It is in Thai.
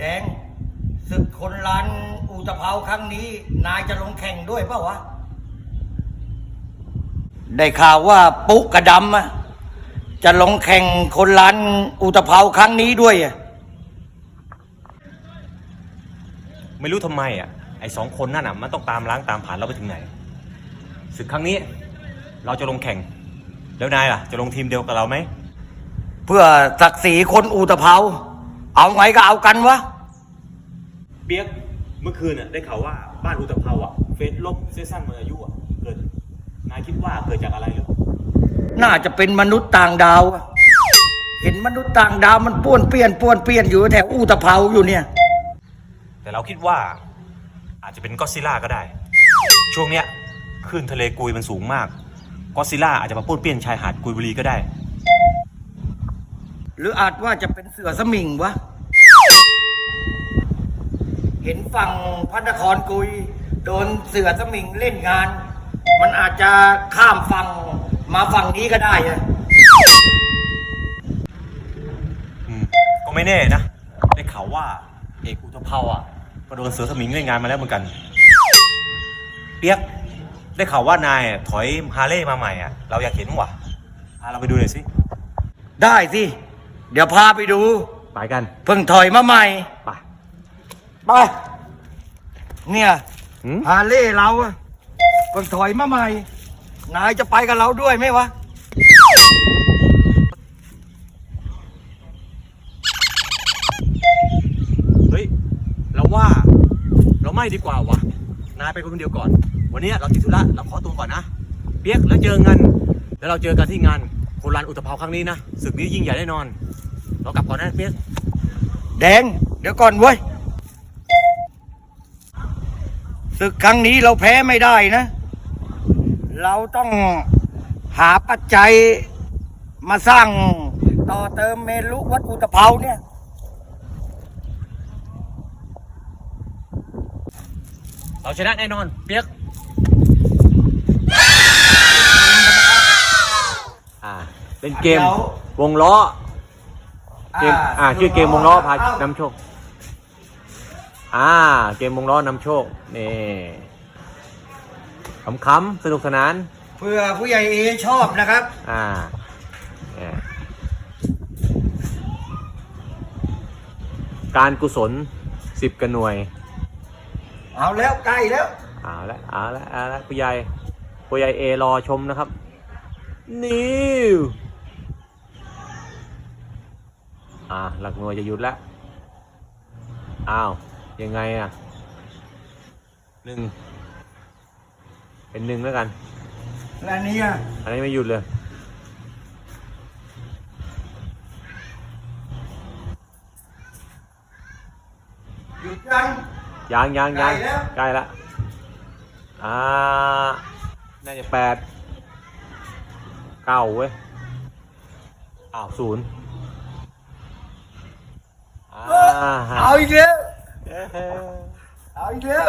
แดงศึกคนลานอุตภาครั้งนี้ นายจะลงแข่งด้วยเปล่าวะ ได้ข่าวว่าปุ๊กกระดำจะลงแข่งคนลานอุตภาครั้งนี้ด้วยไม่รู้ทำไมอะไอ้สองคนนั่นอะมันต้องตามล้างตามผ่านเราไปถึงไหนศึกครั้งนี้ เราจะลงแข่ง แล้วนายล่ะ จะลงทีมเดียวกับเราไหม เพื่อศักดิ์ศรีคนอุตภา เอาไงก็เอากันวะ เปียกเมื่อคืนอะได้ข่าวว่าบ้านอุตภาวอะเฟซลบเซซันเมื่ออายุอะเกิดนายคิดว่าเกิดจากอะไรหรือน่าจะเป็นมนุษย์ต่างดาวอะเห็นมนุษย์ต่างดาวมันป้วนเปี้ยนป้วนเปี้ยนอยู่แถวอุตภาวอยู่เนี่ย แต่เราคิดว่า อาจจะเป็นก็อดซิลล่าก็ได้ ช่วงเนี้ยคลื่นทะเลกุยมันสูงมากก็อดซิลล่าอาจจะมาป้วนเปี้ยนชายหาดกุยบุรีก็ได้ หรืออาจว่าจะเป็นเสือสมิงวะ เห็นฝั่งพระนครกุย โดนเสือสมิงเล่นงาน มันอาจจะข้ามฝั่งมาฝั่งนี้ก็ได้อะอืมก็ไม่แน่นะได้ข่าวว่าเอกอุทภาวอะก็โดนเสือสมิงเล่นงานมาแล้วเหมือนกัน เปียกได้ข่าวว่านายอะถอยฮาร์เลย์มาใหม่อะ เราอยากเห็นว่ะพาเราไปดูหน่อยสิได้สิ เดี๋ยวพาไปดู ไปกัน เพิ่งถอยมาใหม่ ไป ไป เนี่ยหืม ฮาเล่เราอะเพิ่งถอยมาใหม่ นายจะไปกับเราด้วยไหมวะ เฮ้ย เราว่า เราไม่ดีกว่าวะนายไปคนเดียวก่อน วันนี้เราติดธุระเราขอตัวก่อนนะ เปียกแล้วเจอกัน แล้วเราเจอกันที่งานโครานอุตภาวครั้งนี้นะศึกนี้ยิ่งใหญ่แน่นอน เรากลับก่อนนะเปียก แดง เดี๋ยวก่อนเว้ย ศึกครั้งนี้เราแพ้ไม่ได้นะ เราต้องหาปัจจัยมาสร้างต่อเติมเมลุวัดอุตภาวเนี่ย เราชนะแน่นอน เปียกอ่าเป็นเกมเดี๋ยววงล้อเกมอ่าชื่อเกมวงล้อพาเอ้นำโชค อ่า เกมวงล้อนำโชค นี่ขำๆสนุกสนาน เพื่อผู้ใหญ่เอชอบนะครับ อ่าเนี่ยการกุศลสิบกระหน่วย เอาแล้วใกล้แล้ว เอาละเอาละเอาละผู้ใหญ่ผู้ใหญ่เอรอชมนะครับ นิว อ่า หลักหน่วยจะหยุดแล้ว อ้าว ยังไงอะหนึ่งเป็นหนึ่งแล้วกัน และเนี่ยอันนี้ไม่หยุดเลย หยุดยังยังยังยังใกล้แล้ว ใกล้ละอ่า น่าจะแปดเก้าเว้ยอ้าวศูนย์อ่าเอาอีกแล้วเอ้ยเอา อีกแล้ว